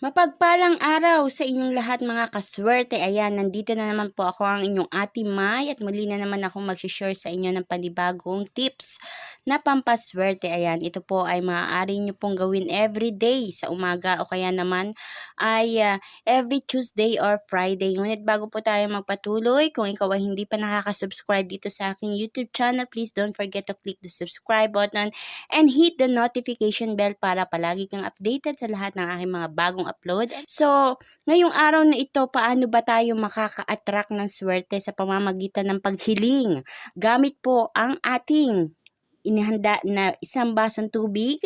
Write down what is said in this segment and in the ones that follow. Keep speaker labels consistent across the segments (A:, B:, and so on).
A: Mapagpalang araw sa inyong lahat mga kaswerte. Ayan, nandito na naman po ako ang inyong Ate Mai at muli na naman ako mag-share sa inyo ng panibagong tips na pampaswerte. Ayan, ito po ay maaari nyo pong gawin every day sa umaga o kaya naman ay uh, every Tuesday or Friday. Ngunit bago po tayo magpatuloy, kung ikaw ay hindi pa nakaka-subscribe dito sa aking YouTube channel, please don't forget to click the subscribe button and hit the notification bell para palagi kang updated sa lahat ng aking mga bagong upload. So, ngayong araw na ito, paano ba tayo makaka-attract ng swerte sa pamamagitan ng paghiling? Gamit po ang ating inihanda na isang basong tubig,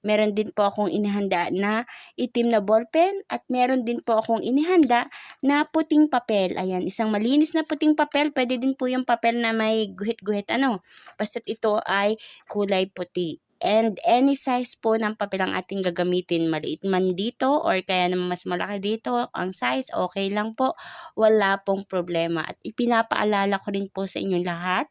A: Meron din po akong inihanda na itim na ballpen at meron din po akong inihanda na puting papel. Ayan, isang malinis na puting papel. Pwede din po yung papel na may guhit-guhit ano. Basta't ito ay kulay puti. And any size po ng papel ang ating gagamitin. Maliit man dito or kaya naman mas malaki dito. Ang size, okay lang po. Wala pong problema. At ipinapaalala ko rin po sa inyong lahat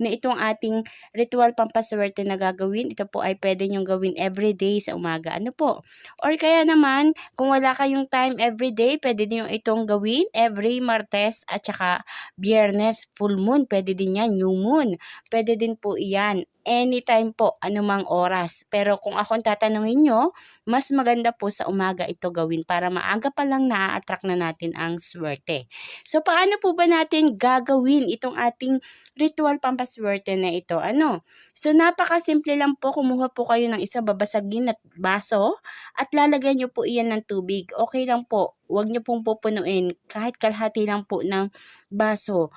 A: na itong ating ritual pampaswerte na gagawin. Ito po ay pwede nyong gawin everyday sa umaga. Ano po? Or kaya naman, kung wala kayong time everyday, pwede nyo itong gawin every Martes at saka Biyernes, full moon. Pwede din yan, new moon. Pwede din po iyan anytime po, anumang oras. Pero kung akong tatanungin nyo, mas maganda po sa umaga ito gawin para maaga pa lang na-attract na natin ang swerte. So, paano po ba natin gagawin itong ating ritual pampaswerte na ito? Ano? So, napakasimple lang po. Kumuha po kayo ng isang babasagin at baso at lalagyan nyo po iyan ng tubig. Okay lang po. Huwag nyo pong pupunuin. Kahit kalahati lang po ng baso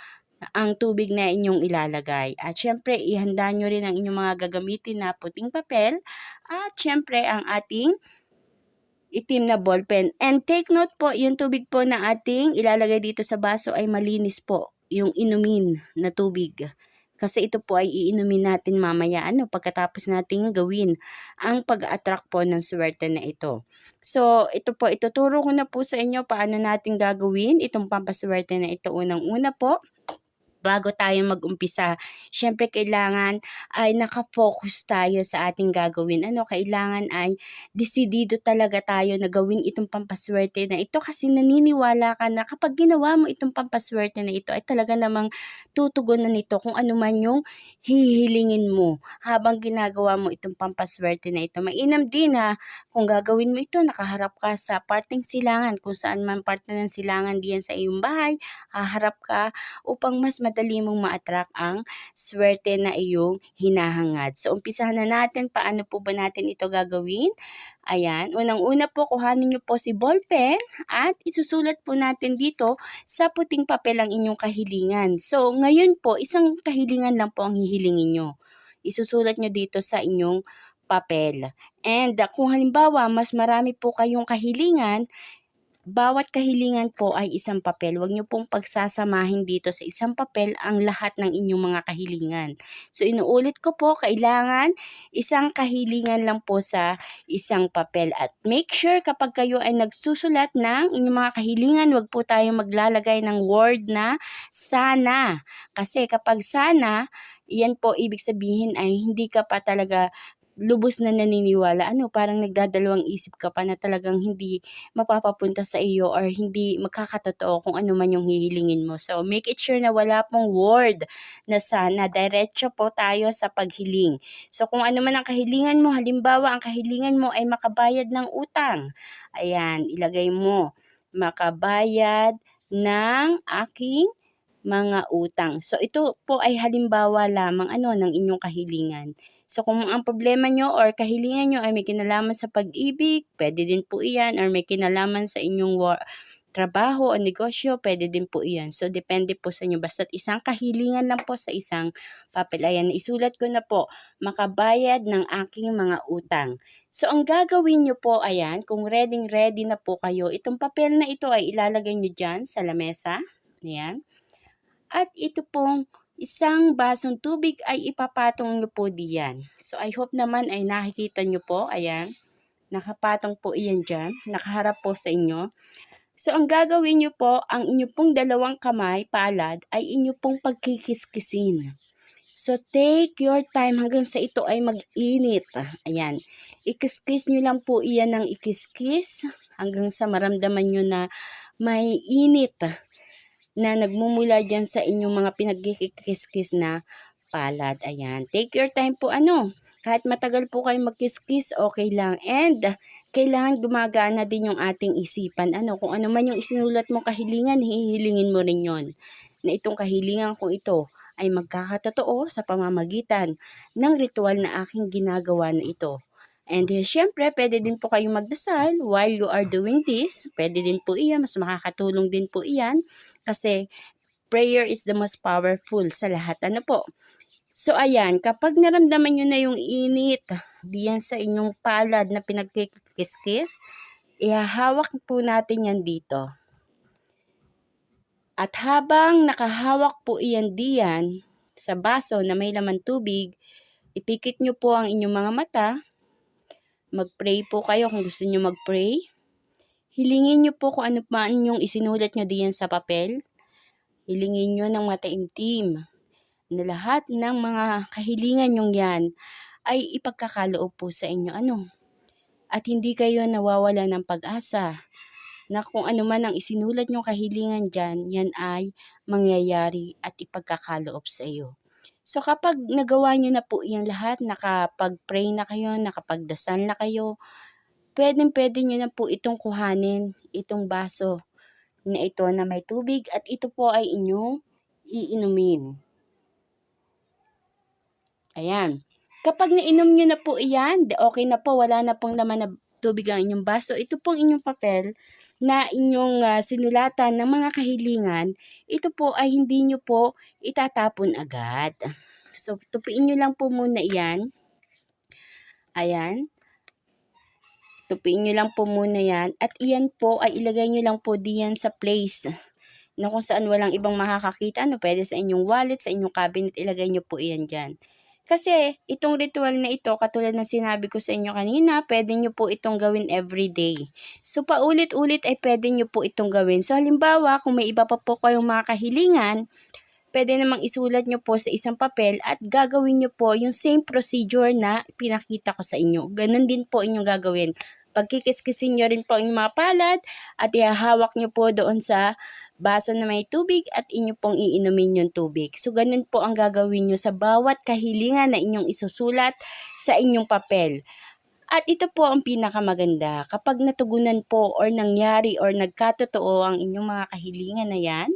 A: ang tubig na inyong ilalagay. At syempre, ihanda nyo rin ang inyong mga gagamitin na puting papel. At syempre, ang ating itim na ballpen. And take note po, yung tubig po na ating ilalagay dito sa baso ay malinis po. Yung inumin na tubig. Kasi ito po ay iinumin natin mamaya ano, pagkatapos nating gawin ang pag-attract po ng swerte na ito. So, ito po, ituturo ko na po sa inyo paano natin gagawin itong pampaswerte na ito. Unang-una po, bago tayo mag-umpisa, syempre kailangan ay nakafocus tayo sa ating gagawin. Ano, kailangan ay desidido talaga tayo na gawin itong pampaswerte na ito kasi naniniwala ka na kapag ginawa mo itong pampaswerte na ito ay talaga namang tutugunan nito kung ano man yung hihilingin mo habang ginagawa mo itong pampaswerte na ito. Mainam din ha, kung gagawin mo ito, nakaharap ka sa parting silangan, kung saan man parte ng silangan diyan sa iyong bahay, haharap ka upang mas madali mong ma-attract ang swerte na iyong hinahangad. So, umpisahan na natin paano po ba natin ito gagawin. Ayan, unang-una po, kuhanin nyo po si ballpen at isusulat po natin dito sa puting papel ang inyong kahilingan. So, ngayon po, isang kahilingan lang po ang hihilingin nyo. Isusulat nyo dito sa inyong papel. And uh, kung halimbawa, mas marami po kayong kahilingan, bawat kahilingan po ay isang papel. Huwag niyo pong pagsasamahin dito sa isang papel ang lahat ng inyong mga kahilingan. So, inuulit ko po, kailangan isang kahilingan lang po sa isang papel. At make sure kapag kayo ay nagsusulat ng inyong mga kahilingan, huwag po tayo maglalagay ng word na sana. Kasi kapag sana, yan po ibig sabihin ay hindi ka pa talaga lubos na naniniwala, ano, parang nagdadalawang isip ka pa na talagang hindi mapapapunta sa iyo or hindi magkakatotoo kung ano man yung hihilingin mo. So, make it sure na wala pong word na sana. Diretso po tayo sa paghiling. So, kung ano man ang kahilingan mo, halimbawa, ang kahilingan mo ay makabayad ng utang. Ayan, ilagay mo, makabayad ng aking mga utang. So, ito po ay halimbawa lamang ano ng inyong kahilingan. So, kung ang problema nyo or kahilingan nyo ay may kinalaman sa pag-ibig, pwede din po iyan, or may kinalaman sa inyong war trabaho o negosyo, pwede din po iyan. So, depende po sa inyo. Basta isang kahilingan lang po sa isang papel. Ayan, isulat ko na po, makabayad ng aking mga utang. So, ang gagawin nyo po, ayan, kung ready-ready na po kayo, itong papel na ito ay ilalagay nyo dyan sa lamesa. Ayan. At ito pong isang basong tubig ay ipapatong nyo po diyan. So, I hope naman ay nakikita nyo po. Ayan. Nakapatong po iyan dyan. Nakaharap po sa inyo. So, ang gagawin nyo po, ang inyo pong dalawang kamay, palad, ay inyo pong pagkikiskisin. So, take your time hanggang sa ito ay mag-init. Ayan. Ikiskis nyo lang po iyan ng ikiskis hanggang sa maramdaman nyo na may init na nagmumula dyan sa inyong mga pinagkikiskis na palad. Ayan. Take your time po ano. Kahit matagal po kayo magkiskis, okay lang. And, kailangan gumagana din yung ating isipan. Ano, kung ano man yung isinulat mo kahilingan, hihilingin mo rin yon Na itong kahilingan kong ito ay magkakatotoo sa pamamagitan ng ritual na aking ginagawa na ito. And uh, syempre, pwede din po kayong magdasal while you are doing this. Pwede din po iyan, mas makakatulong din po iyan kasi prayer is the most powerful sa lahat. Ano po? So, ayan, kapag naramdaman nyo na yung init diyan sa inyong palad na pinagkikiskis, ihahawak po natin yan dito. At habang nakahawak po iyan diyan sa baso na may laman tubig, ipikit nyo po ang inyong mga mata. Mag-pray po kayo kung gusto nyo mag-pray. Hilingin nyo po kung ano pa yung isinulat nyo diyan sa papel. Hilingin nyo ng mataimtim na lahat ng mga kahilingan yung yan ay ipagkakaloob po sa inyo. Ano? At hindi kayo nawawala ng pag-asa na kung ano man ang isinulat nyong kahilingan dyan, yan ay mangyayari at ipagkakaloob sa iyo. So kapag nagawa nyo na po yan lahat, nakapag-pray na kayo, nakapagdasal na kayo, pwedeng pwede nyo na po itong kuhanin, itong baso na ito na may tubig at ito po ay inyong iinumin. Ayan. Kapag nainom nyo na po iyan, okay na po, wala na pong laman na tubig ang inyong baso. Ito pong inyong papel na inyong uh, sinulatan ng mga kahilingan, ito po ay hindi nyo po itatapon agad. So, tupiin nyo lang po muna yan. Ayan. Tupiin nyo lang po muna yan. At iyan po ay ilagay nyo lang po diyan sa place na kung saan walang ibang makakakita. Ano, pwede sa inyong wallet, sa inyong cabinet, ilagay nyo po iyan dyan. Kasi itong ritual na ito, katulad ng sinabi ko sa inyo kanina, pwede nyo po itong gawin every day. So paulit-ulit ay pwede nyo po itong gawin. So halimbawa, kung may iba pa po kayong mga kahilingan, pwede namang isulat nyo po sa isang papel at gagawin nyo po yung same procedure na pinakita ko sa inyo. Ganon din po inyong gagawin. Pagkikiskisin nyo rin po yung mga palad at ihahawak nyo po doon sa baso na may tubig at inyo pong iinumin yung tubig. So, ganun po ang gagawin nyo sa bawat kahilingan na inyong isusulat sa inyong papel. At ito po ang pinakamaganda. Kapag natugunan po or nangyari or nagkatotoo ang inyong mga kahilingan na yan,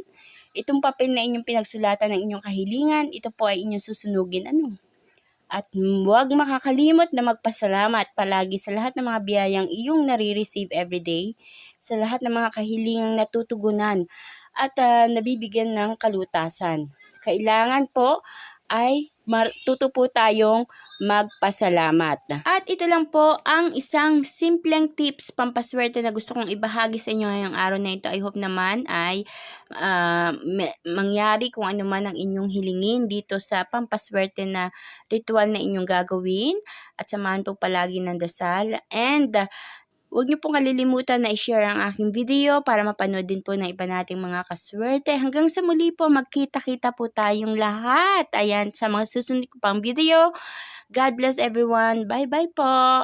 A: itong papel na inyong pinagsulatan ng inyong kahilingan, ito po ay inyong susunugin. Ano? At huwag makakalimot na magpasalamat palagi sa lahat ng mga biyayang iyong nare-receive everyday, sa lahat ng mga kahilingang natutugunan at uh, nabibigyan ng kalutasan. Kailangan po ay matuto po tayong magpasalamat. At ito lang po ang isang simpleng tips pampaswerte na gusto kong ibahagi sa inyo ngayong araw na ito. I hope naman ay uh, mangyari kung ano man ang inyong hilingin dito sa pampaswerte na ritual na inyong gagawin. At samahan po palagi ng dasal. And uh, Huwag niyo pong kalilimutan na i-share ang aking video para mapanood din po ng iba nating mga kaswerte. Hanggang sa muli po, magkita-kita po tayong lahat. Ayan, sa mga susunod ko pang video. God bless everyone. Bye-bye po.